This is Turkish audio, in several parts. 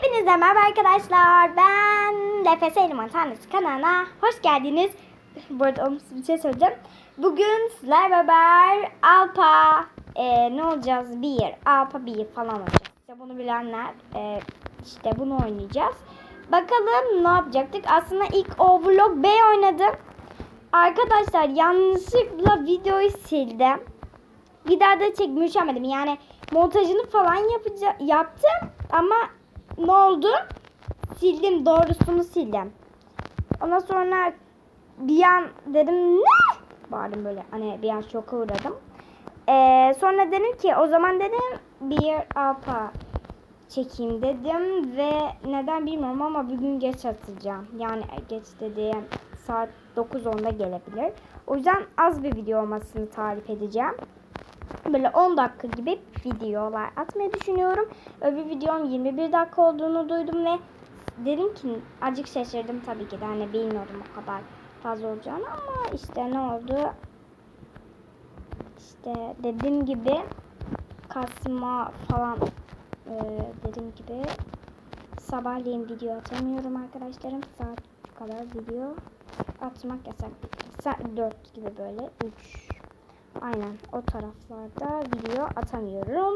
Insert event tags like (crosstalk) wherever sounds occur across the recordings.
Hepinize merhaba arkadaşlar. Ben LFS Elman Tanrısı kanalına hoş geldiniz. (laughs) Bu arada olumsuz bir şey söyleyeceğim. Bugün sizler beraber Alpa e, ne olacağız? Bir, Alpa bir falan olacağız. İşte bunu bilenler e, işte bunu oynayacağız. Bakalım ne yapacaktık? Aslında ilk Overlock B oynadım. Arkadaşlar yanlışlıkla videoyu sildim. Bir daha da üşenmedim. Yani montajını falan yapacağım, yaptım ama ne oldu? Sildim doğrusunu sildim. Ondan sonra bir an dedim ne? Bağırdım böyle hani bir an şoka uğradım. Ee, sonra dedim ki o zaman dedim bir alpa çekeyim dedim ve neden bilmiyorum ama bugün geç atacağım. Yani geç dediğim saat 9-10'da gelebilir. O yüzden az bir video olmasını tarif edeceğim böyle 10 dakika gibi videolar atmayı düşünüyorum. Öbür videom 21 dakika olduğunu duydum ve dedim ki acık şaşırdım tabii ki de hani bilmiyordum o kadar fazla olacağını ama işte ne oldu? İşte dediğim gibi kasma falan e, dediğim gibi sabahleyin video atamıyorum arkadaşlarım. Saat kadar video atmak yasak. Saat 4 gibi böyle 3 Aynen o taraflarda video atamıyorum.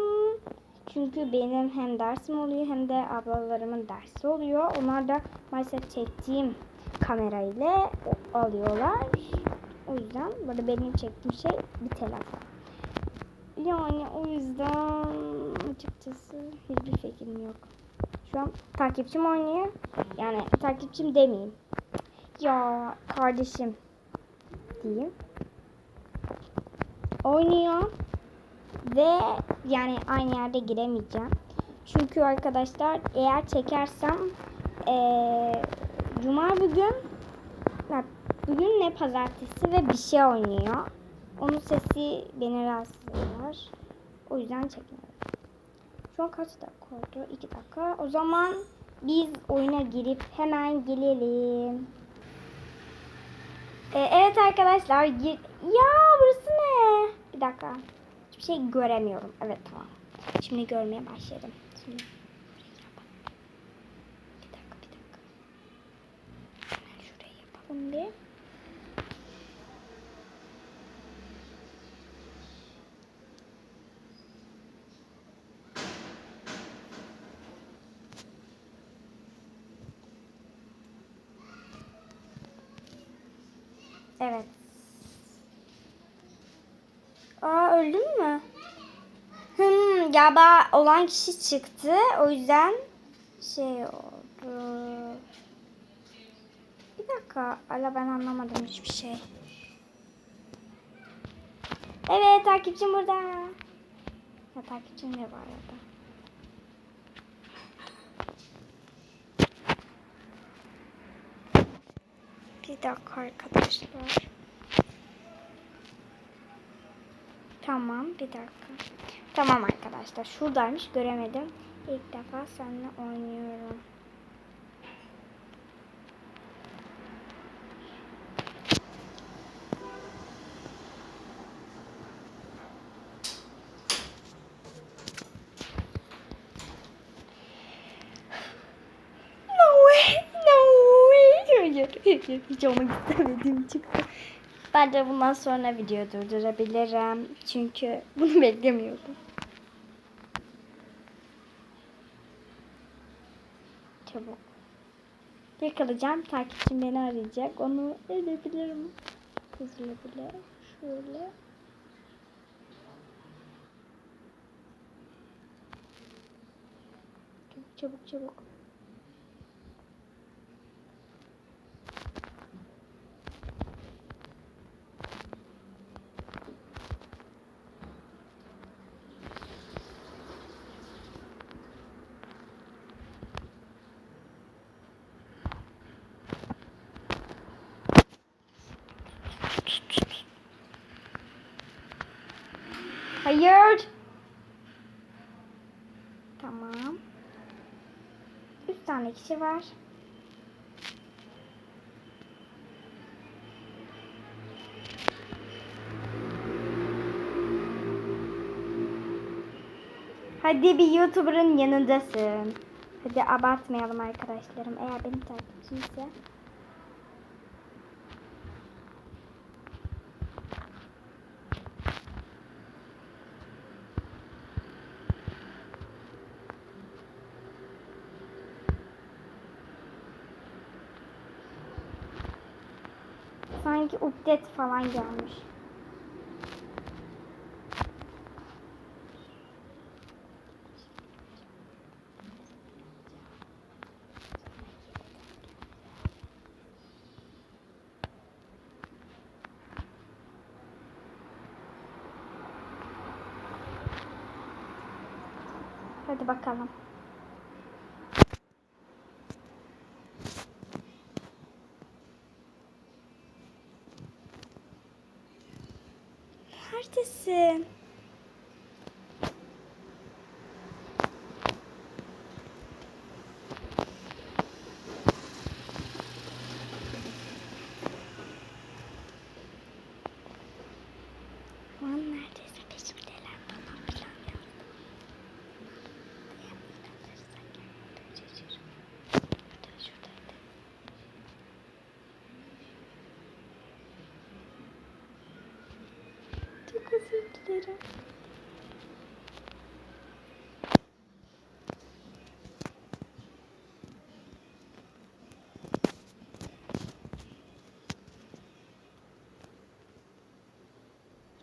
Çünkü benim hem dersim oluyor hem de ablalarımın dersi oluyor. Onlar da maalesef çektiğim kamerayla alıyorlar. O yüzden böyle benim çektiğim şey bir telefon. Yani o yüzden açıkçası hiçbir fikrim yok. Şu an takipçim oynuyor. Yani takipçim demeyeyim. Ya kardeşim diyeyim oynuyor ve yani aynı yerde giremeyeceğim. Çünkü arkadaşlar eğer çekersem ee, cuma bugün bugün ne pazartesi ve bir şey oynuyor. Onun sesi beni rahatsız ediyor. O yüzden çekmiyorum. Şu an kaç dakika oldu? 2 dakika. O zaman biz oyuna girip hemen gelelim. Ee, evet arkadaşlar. Gir ya burası? Bir dakika. Hiçbir şey göremiyorum. Evet tamam. Şimdi görmeye başladım. Şimdi bir dakika bir dakika. Hemen şurayı yapalım bir. Evet. Aa öldün mü? Hmm, galiba olan kişi çıktı. O yüzden şey oldu. Bir dakika. Ala ben anlamadım hiçbir şey. Evet takipçim burada. Ya takipçim de var arada. Bir dakika arkadaşlar. Tamam bir dakika. Tamam arkadaşlar şuradaymış göremedim. İlk defa seninle oynuyorum. No way, no way. Hayır, hayır, hiç olmak istemediğim çıktı. Bence bundan sonra video durdurabilirim. Çünkü (laughs) bunu beklemiyordum. Çabuk. Yakalayacağım. Takipçim beni arayacak. Onu edebilirim. Hızlı bile. Şöyle. Çabuk çabuk çabuk. Hayır. Tamam. Üç tane kişi var. Hadi bir YouTuber'ın yanındasın. Hadi abartmayalım arkadaşlarım. Eğer benim takipçimse. Sanki update falan gelmiş. Hadi bakalım. Neredesin? Özür dilerim.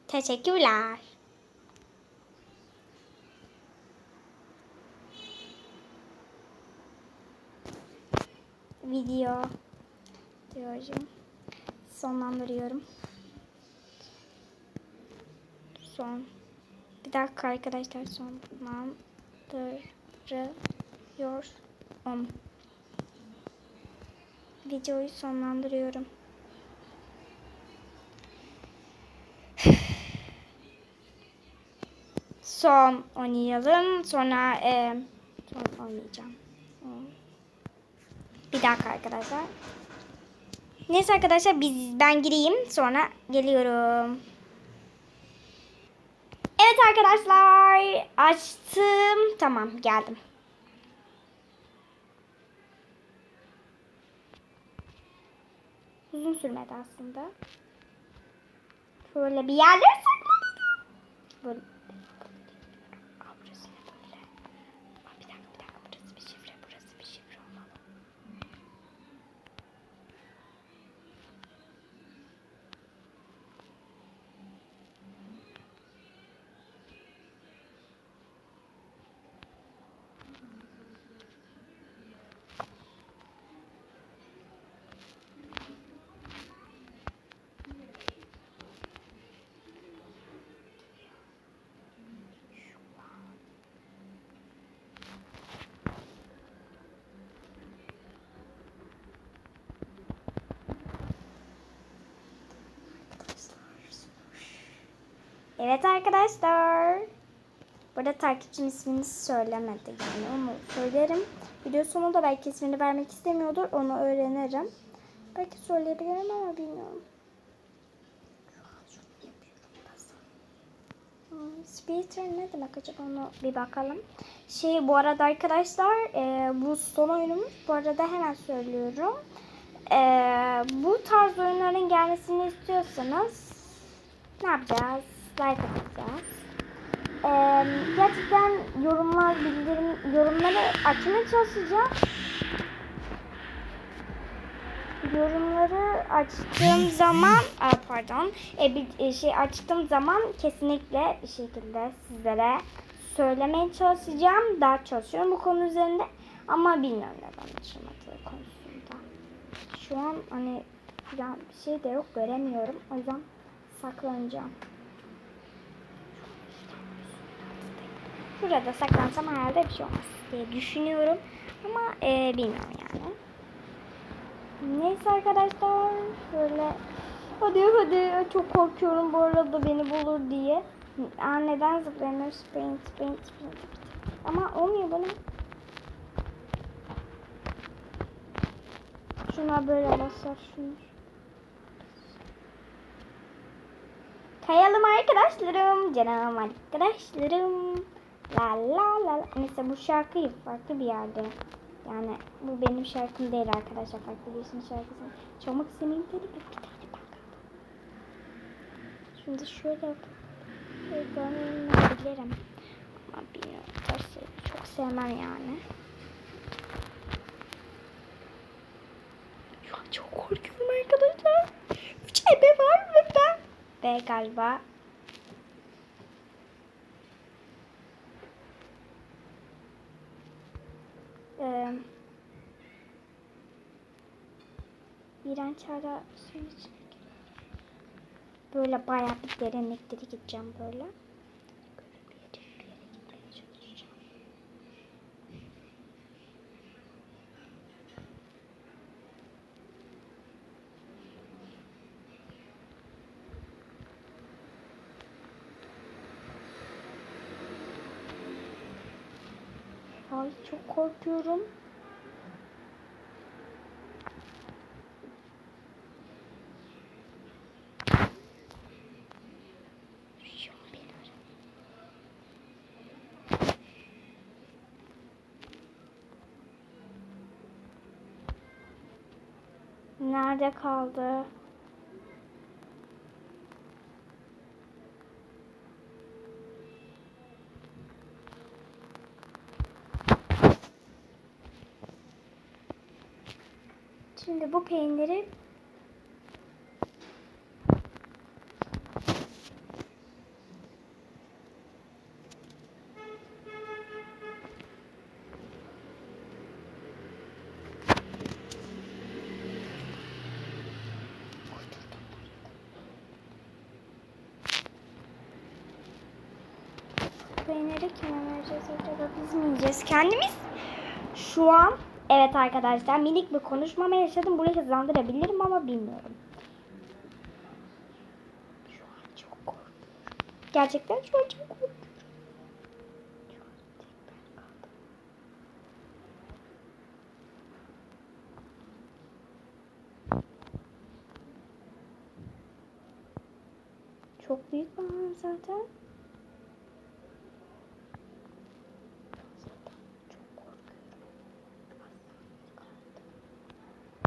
Teşekkürler. Video diyorum. Sonlandırıyorum. Son. Bir dakika arkadaşlar sonlandırıyorum. Videoyu sonlandırıyorum. Son oynayalım. Sonra e, son oynayacağım. Bir dakika arkadaşlar. Neyse arkadaşlar biz ben gireyim sonra geliyorum. Evet arkadaşlar açtım. Tamam geldim. Uzun sürmedi aslında. Şöyle bir yerlere saklandım. Böyle. Aa, burası ne böyle? Aa, bir dakika bir dakika burası bir şifre burası bir şifre olmalı. Evet arkadaşlar. Burada takipçim ismini söylemedi yani onu söylerim. Video sonunda belki ismini vermek istemiyordur onu öğrenirim. Belki söyleyebilirim ama bilmiyorum. Hmm, Speaker ne demek acaba onu bir bakalım. Şey bu arada arkadaşlar e, bu son oyunumuz. Bu arada hemen söylüyorum. E, bu tarz oyunların gelmesini istiyorsanız ne yapacağız? Like atacağız. E, gerçekten yorumlar bildirim yorumları açmaya çalışacağım. Yorumları açtığım zaman aa, pardon e, bir e, şey açtığım zaman kesinlikle bir şekilde sizlere söylemeye çalışacağım. Daha çalışıyorum bu konu üzerinde ama bilmiyorum neden anlaşılmadığı konusunda. Şu an hani ya bir şey de yok göremiyorum. O yüzden saklanacağım. Burada saklansam herhalde bir şey olmaz diye düşünüyorum. Ama e, bilmiyorum yani. Neyse arkadaşlar şöyle hadi hadi çok korkuyorum bu arada beni bulur diye. Aa, neden zıplayamıyorum? Sprint, sprint, sprint. Ama olmuyor bana. Şuna böyle basar şunu. Kayalım arkadaşlarım, canım arkadaşlarım. La la la la. Neyse bu şarkıyı farklı bir yerde Yani bu benim şarkım değil arkadaşlar. Farklı birisinin şarkısı. Çalmak istediğim dedi bir bir tane bakalım. Şimdi şöyle görmeyebilirim. Ama bilmiyorum. Dersi çok sevmem yani. Şu çok korkuyorum arkadaşlar. Üç ebe var ve ben. B galiba. Ee, İğrenç hala suyun içine. Böyle bayağı bir derinliklere gideceğim böyle. Ay çok korkuyorum. Nerede kaldı? Şimdi bu peyniri peyniri kime vereceğiz acaba? Biz mi yiyeceğiz? Kendimiz şu an evet arkadaşlar minik bir konuşmama yaşadım. Burayı hızlandırabilirim ama bilmiyorum. Şu an çok korkuyorum. Gerçekten şu an çok korkuyorum. Çok büyük alan zaten. Çok korkuyorum.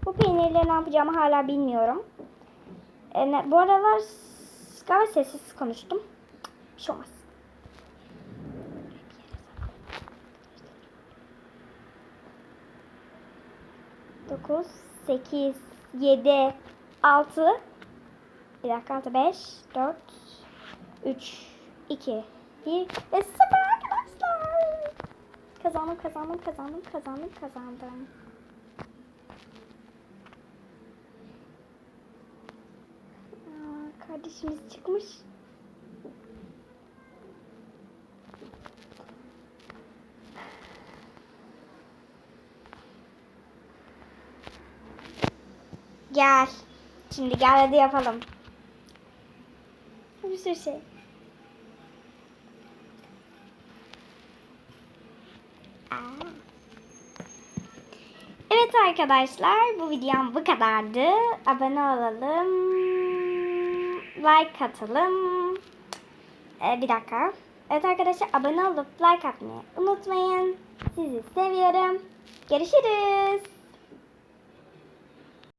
Bu peynirle ne yapacağımı hala bilmiyorum. E, bu aralar galiba sessiz konuştum. Bir şey olmaz. Dokuz, sekiz, yedi, altı, bir dakika altı, beş, dört, üç, iki, bir ve sıfır arkadaşlar. Kazandım, kazandım, kazandım, kazandım, kazandım. Aa, kardeşimiz çıkmış. Gel. Şimdi gel hadi yapalım. Bir sürü şey. Aa. Evet arkadaşlar bu videom bu kadardı. Abone olalım. Like atalım. Ee, bir dakika. Evet arkadaşlar abone olup like atmayı unutmayın. Sizi seviyorum. Görüşürüz.